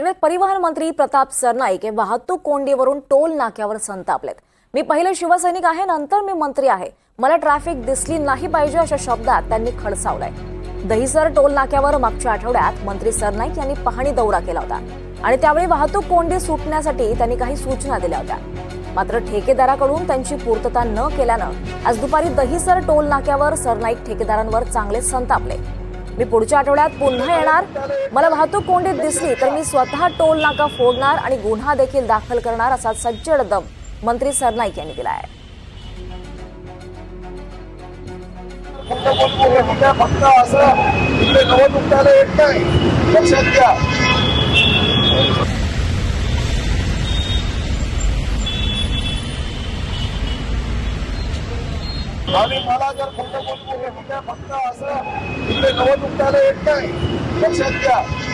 तिकडे परिवहन मंत्री प्रताप सरनाईक हे वाहतूक कोंडीवरून टोल नाक्यावर संतापलेत. मी पहिले शिवसैनिक आहे नंतर मी मंत्री आहे. मला ट्रॅफिक दिसली नाही पाहिजे अशा शब्दात त्यांनी खडसावलाय. दहिसर टोल नाक्यावर मागच्या आठवड्यात मंत्री सरनाईक यांनी पाहणी दौरा केला होता. आणि त्यावेळी वाहतूक कोंडी सुटण्यासाठी त्यांनी काही सूचना दिल्या होत्या. मात्र ठेकेदाराकडून त्यांची पूर्तता न केल्यानं आज दुपारी दहिसर टोल नाक्यावर सरनाईक ठेकेदारांवर चांगले संतापले. मी पुढच्या आठवड्यात पुन्हा येणार. मला वाहतूक कोंडीत दिसली तर मी स्वतः टोल नाका फोडणार आणि गुन्हा देखील दाखल करणार असा सज्जड दम मंत्री सरनाईक यांनी दिला आहे. फक्त असं येत नाही लक्षात घ्या आणि मला जर फक्त बोलतो हे फक्त असं इकडे निवडणुकाला येत नाही. लक्षात घ्या.